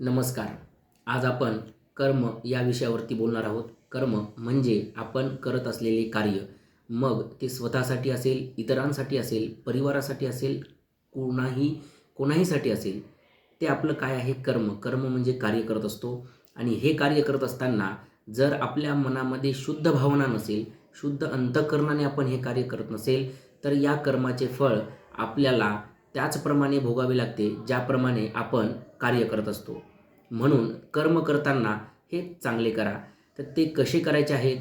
नमस्कार. आज आपण कर्म या विषयावरती बोलणार आहोत. कर्म म्हणजे आपण करत असलेले कार्य. मग ते स्वतःसाठी असेल इतरांसाठी असेल परिवारासाठी असेल कोणाही कोणाहीसाठी असेल ते आपलं काय आहे कर्म. कर्म म्हणजे कार्य करत असतो. आणि हे कार्य करत असताना जर आपल्या मनामध्ये शुद्ध भावना नसेल शुद्ध अंतःकरणाने आपण हे कार्य करत नसेल तर या कर्माचे फळ आपल्याला त्याचप्रमाणे भोगावे लागते ज्याप्रमाणे आपण कार्य करत असतो. म्हणून कर्म करताना हे चांगले करा. तर ते कसे करायचे आहेत?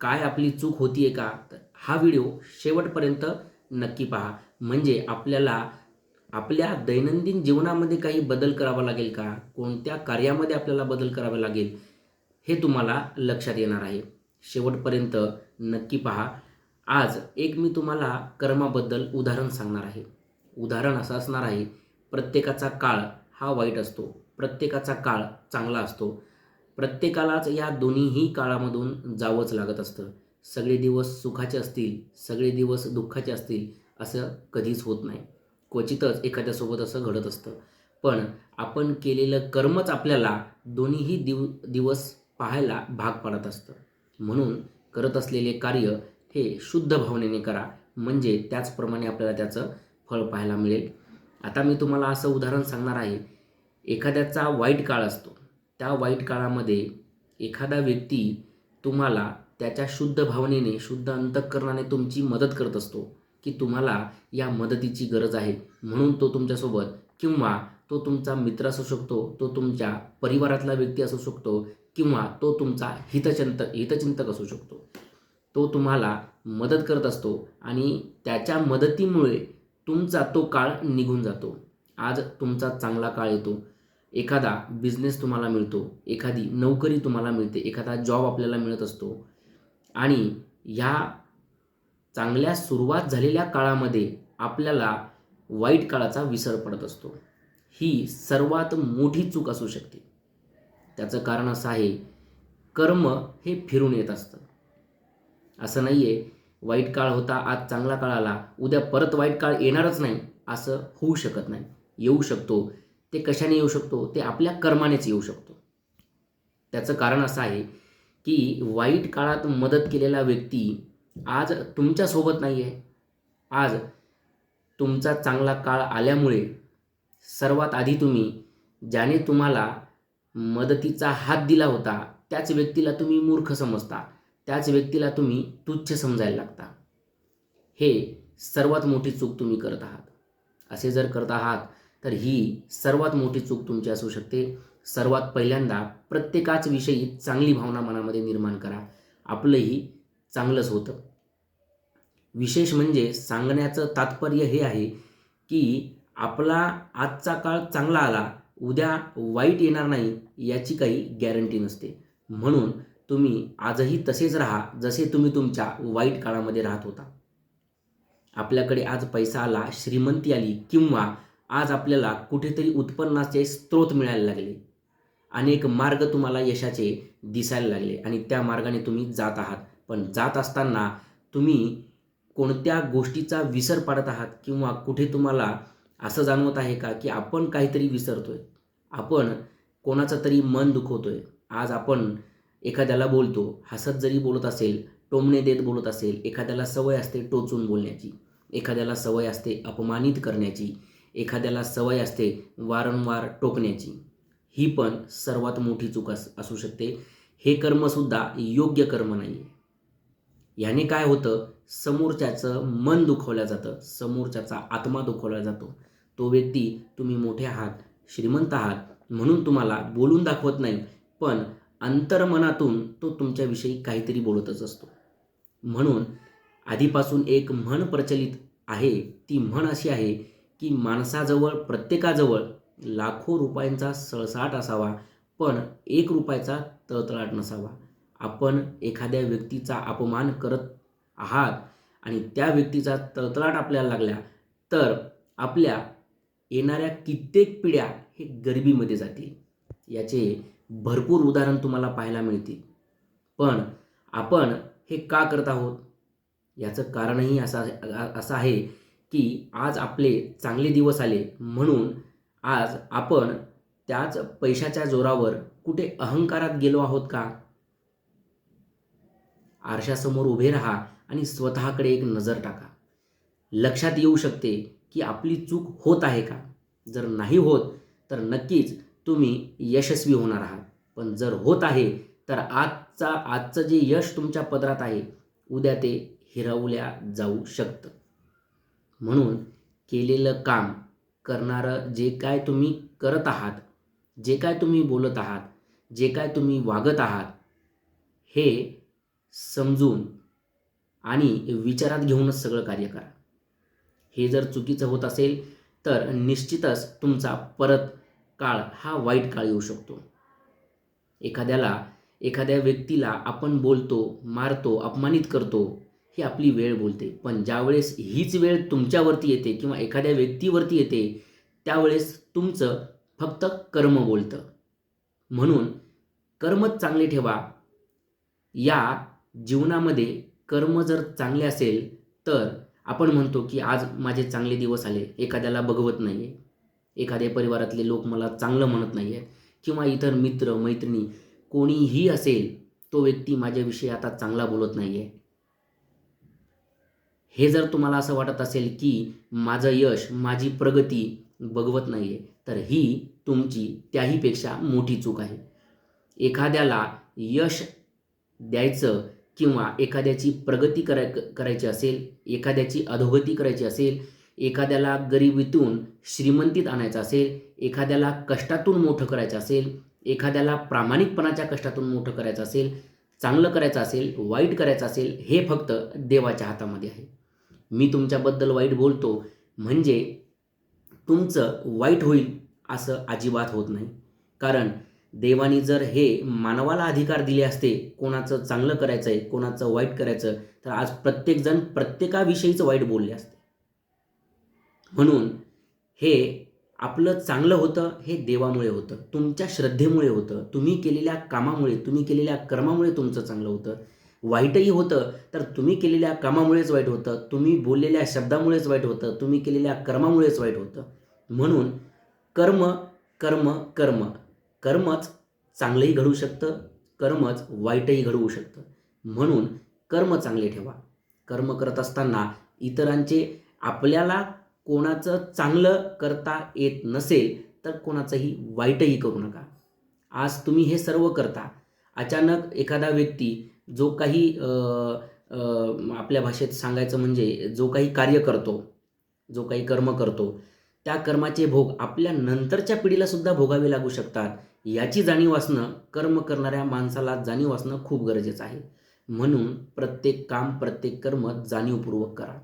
काय आपली चूक होती आहे का? तर हा व्हिडिओ शेवटपर्यंत नक्की पहा. म्हणजे आपल्याला आपल्या दैनंदिन जीवनामध्ये काही बदल करावा लागेल का? कोणत्या कार्यामध्ये आपल्याला बदल करावा लागेल? हे तुम्हाला लक्षात येणार आहे. शेवटपर्यंत नक्की पहा. आज एक मी तुम्हाला कर्माबद्दल उदाहरण सांगणार आहे. उदाहरण असं असणार आहे प्रत्येकाचा काळ हा वाईट असतो. प्रत्येकाचा काळ चांगला असतो. प्रत्येकालाच या दोन्हीही काळामधून जावंच लागत असतं. सगळे दिवस सुखाचे असतील सगळे दिवस दुःखाचे असतील असं कधीच होत नाही. क्वचितच एखाद्यासोबत असं घडत असतं. पण आपण केलेलं कर्मच आपल्याला दोन्हीही दिव दिवस पाहायला भाग पाडत असतं. म्हणून करत असलेले कार्य हे शुद्ध भावनेने करा. म्हणजे त्याचप्रमाणे आपल्याला त्याचं फळ पाहायला मिळेल. आता मी तुम्हाला असं उदाहरण सांगणार आहे. एखाद्याचा वाईट काळ असतो. त्या वाईट काळामध्ये एखादा व्यक्ती तुम्हाला त्याच्या शुद्ध भावनेने शुद्ध अंतःकरणाने तुमची मदत करत असतो की तुम्हाला या मदतीची गरज आहे. म्हणून तो तुमच्यासोबत किंवा तो तुमचा मित्र असू शकतो तो तुमच्या परिवारातला व्यक्ती असू शकतो किंवा तो तुमचा हितचिंत हितचिंतक असू शकतो. तो तुम्हाला मदत करत असतो आणि त्याच्या मदतीमुळे तुमचा तो काळ निघून जातो. आज तुमचा चांगला काळ येतो. एखादा बिझनेस तुम्हाला मिळतो एखादी नोकरी तुम्हाला मिळते एखादा जॉब आपल्याला मिळत असतो आणि ह्या चांगल्या सुरुवात झालेल्या काळामध्ये आपल्याला वाईट काळाचा विसर पडत असतो. ही सर्वात मोठी चूक असू शकते. त्याचं कारण असं आहे कर्म हे फिरून येत असतं. असं नाही आहे वाईट काळ होता आज चांगला काळ आला उद्या परत वाईट काळ येणारच नाही असं होऊ शकत नाही. येऊ शकतो ते कशाने येऊ शकतो? ते आपल्या कर्मानेच येऊ शकतो. त्याचं कारण असं आहे की वाईट काळात मदत केलेला व्यक्ती आज तुमच्यासोबत नाही आहे आज तुमचा चांगला काळ आल्यामुळे सर्वात आधी तुम्ही ज्याने तुम्हाला मदतीचा हात दिला होता त्याच व्यक्तीला तुम्ही मूर्ख समजता त्याच व्यक्तीला तुम्ही तुच्छ समजायला लागता. हे सर्वात मोठी चूक तुम्ही करत आहात. असे जर करत आहात तर ही सर्वात मोठी चूक तुमची असू शकते. सर्वात पहिल्यांदा प्रत्येकाच विषयी चांगली भावना मनामध्ये निर्माण करा. आपलंही चांगलंच होतं. विशेष म्हणजे सांगण्याचं तात्पर्य हे आहे की आपला आजचा काळ चांगला आला उद्या वाईट येणार नाही याची काही गॅरंटी नसते. म्हणून तुम्ही आजही तसेच राहा जसे तुम्ही तुमच्या वाईट काळामध्ये राहत होता. आपल्याकडे आज पैसा आला श्रीमंती आली किंवा आज आपल्याला कुठेतरी उत्पन्नाचे स्रोत मिळायला लागले. अनेक मार्ग तुम्हाला यशाचे दिसायला लागले आणि त्या मार्गाने तुम्ही जात आहात. पण जात असताना तुम्ही कोणत्या गोष्टीचा विसर पाडत आहात किंवा कुठे तुम्हाला असं जाणवत आहे का की आपण काहीतरी विसरतो आहे आपण कोणाचं तरी मन दुखवतो आहे आज आपण एखाद्याला बोलतो हसत जरी बोलत असेल टोमणे देत बोलत असेल एखाद्याला सवय असते टोचून बोलण्याची एखाद्याला सवय असते अपमानित करण्याची एखाद्याला सवय असते वारंवार टोकण्याची. ही पण सर्वात मोठी चूक अस असू शकते. हे कर्मसुद्धा योग्य कर्म नाही आहे ह्याने काय होतं? समोरच्याचं मन दुखवलं जातं. समोरच्याचा आत्मा दुखवला जातो. तो व्यक्ती तुम्ही मोठे आहात श्रीमंत आहात म्हणून तुम्हाला बोलून दाखवत नाही पण अंतर्मनातून तो तुमच्याविषयी काहीतरी बोलतच असतो. म्हणून आधीपासून एक म्हण प्रचलित आहे. ती म्हण अशी आहे की माणसाजवळ प्रत्येकाजवळ लाखो रुपयांचा सळसाट असावा पण एक रुपयाचा तळतळाट नसावा. आपण एखाद्या व्यक्तीचा अपमान करत आहात आणि त्या व्यक्तीचा तळतळाट आपल्याला लागल्या तर आपल्या येणाऱ्या कित्येक पिढ्या हे गरिबीमध्ये जातील. याचे भरपूर उदाहरण तुम्हाला पाहायला मिळतील. पण आपण हे का करत आहोत? याचं कारणही असं असं आहे की आज आपले चांगले दिवस आले म्हणून आज आपण त्याच पैशाच्या जोरावर कुठे अहंकारात गेलो आहोत का? आरशासमोर उभे राहा आणि स्वतःकडे एक नजर टाका. लक्षात येऊ शकते की आपली चूक होत आहे का? जर नाही होत तर नक्कीच तुम्ही यशस्वी होणार आहात. पण जर होत आहे तर आजचा आजचं जे यश तुमच्या पदरात आहे उद्या ते हिरवल्या जाऊ शकतं. म्हणून केलेलं काम करणारं जे काय तुम्ही करत आहात जे काय तुम्ही बोलत आहात जे काय तुम्ही वागत आहात हे समजून आणि विचारात घेऊनच सगळं कार्य करा. हे जर चुकीचं होत असेल तर निश्चितच तुमचा परत काळ हा वाईट काळ येऊ शकतो. एखाद्याला एखाद्या व्यक्तीला आपण बोलतो मारतो अपमानित करतो ही आपली वेळ बोलते. पण ज्यावेळेस हीच वेळ तुमच्यावरती येते किंवा एखाद्या व्यक्तीवरती येते त्यावेळेस तुमचं फक्त कर्म बोलतं. म्हणून कर्मच चांगले ठेवा. या जीवनामध्ये कर्म जर चांगले असेल तर आपण म्हणतो की आज माझे चांगले दिवस आले एखाद्याला बघवत नाही आहे एखाद्या परिवारातले लोक मला चांगलं म्हणत नाही आहेत किंवा इतर मित्र मैत्रिणी कोणीही असेल तो व्यक्ती माझ्याविषयी आता चांगला बोलत नाही आहे हे जर तुम्हाला असं वाटत असेल की माझं यश माझी प्रगती बघवत नाही आहे तर ही तुमची त्याहीपेक्षा मोठी चूक आहे. एखाद्याला यश द्यायचं किंवा एखाद्याची प्रगती कराय करायची असेल एखाद्याची अधोगती करायची असेल एखाद्याला गरिबीतून श्रीमंतीत आणायचं असेल एखाद्याला कष्टातून मोठं करायचं असेल एखाद्याला प्रामाणिकपणाच्या कष्टातून मोठं करायचं असेल चांगलं करायचं असेल वाईट करायचं असेल हे फक्त देवाच्या हातामध्ये आहे. मी तुमच्याबद्दल वाईट बोलतो म्हणजे तुमचं वाईट होईल असं अजिबात होत नाही. कारण देवानी जर हे मानवाला अधिकार दिले असते कोणाचं चांगलं करायचं आहे कोणाचं वाईट करायचं तर आज प्रत्येकजण प्रत्येकाविषयीचं वाईट बोलले असते. म्हणून हे आपलं चांगलं होतं हे देवामुळे होतं. तुमच्या श्रद्धेमुळे होतं. तुम्ही केलेल्या कामामुळे तुम्ही केलेल्या कर्मामुळे तुमचं चांगलं होतं. वाईटही होतं तर तुम्ही केलेल्या कामामुळेच वाईट होतं तुम्ही बोललेल्या शब्दामुळेच वाईट होतं तुम्ही केलेल्या कर्मामुळेच वाईट होतं. म्हणून कर्म कर्म कर्म कर्मच चांगलंही घडू शकतं कर्मच वाईटही घडवू शकतं. म्हणून कर्म चांगले ठेवा. कर्म करत असताना इतरांचे आपल्याला कोणाचं चांगलं करता येत नसेल तर कोणाचंही वाईटही करू नका. आज तुम्ही हे सर्व करता. अचानक एखादा व्यक्ती जो काही आपल्या भाषेत सांगायचं म्हणजे जो काही कार्य करतो जो काही कर्म करतो त्या कर्माचे भोग आपल्या नंतरच्या पिढीला सुद्धा भोगावे लागू शकतात. याची जाणीव असणं कर्म करणाऱ्या माणसाला जाणीव असणं खूप गरजेचं आहे. म्हणून प्रत्येक काम प्रत्येक कर्म जाणीवपूर्वक करा.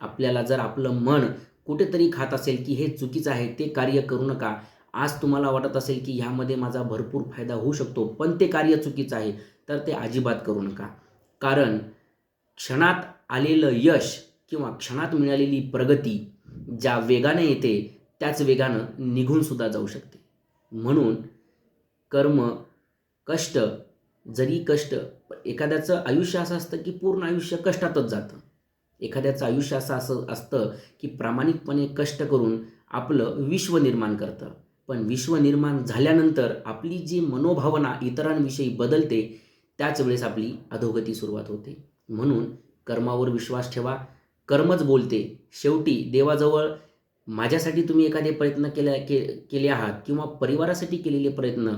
आपल्याला जर आपलं मन कुठेतरी खात असेल की हे चुकीचं आहे ते कार्य करू नका आज तुम्हाला वाटत असेल की ह्यामध्ये माझा भरपूर फायदा होऊ शकतो पण ते कार्य चुकीचं आहे तर ते अजिबात करू नका. कारण क्षणात आलेलं यश किंवा क्षणात मिळालेली प्रगती ज्या वेगाने येते त्याच वेगानं निघूनसुद्धा जाऊ शकते. म्हणून कर्म कष्ट जरी कष्ट एखाद्याचं आयुष्य असं असतं की पूर्ण आयुष्य कष्टातच जातं. एखाद्याचं आयुष्य असं असं असतं की प्रामाणिकपणे कष्ट करून आपलं विश्व निर्माण करतं. पण विश्व निर्माण झाल्यानंतर आपली जी मनोभावना इतरांविषयी बदलते त्याच वेळेस आपली अधोगती सुरुवात होते. म्हणून कर्मावर विश्वास ठेवा कर्मच बोलते. शेवटी देवाजवळ माझ्यासाठी तुम्ही एखादे प्रयत्न केल्या के केले आहात किंवा परिवारासाठी केलेले प्रयत्न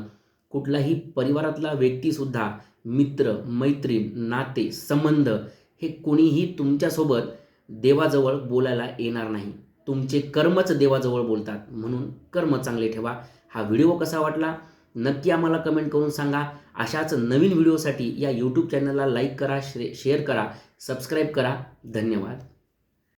कुठलाही परिवारातला व्यक्तीसुद्धा मित्र मैत्रीण नाते संबंध हे कोणीही तुमच्यासोबत देवाजवळ बोलायला येणार नाही. तुमचे कर्मच देवाजवळ बोलतात. म्हणून कर्म चांगले ठेवा. हा व्हिडिओ कसा वाटला? नक्की आम्हाला कमेंट करून सांगा. अशाच नवीन व्हिडिओसाठी या यूट्यूब चॅनलला लाईक करा शे शेअर करा सबस्क्राईब करा. धन्यवाद.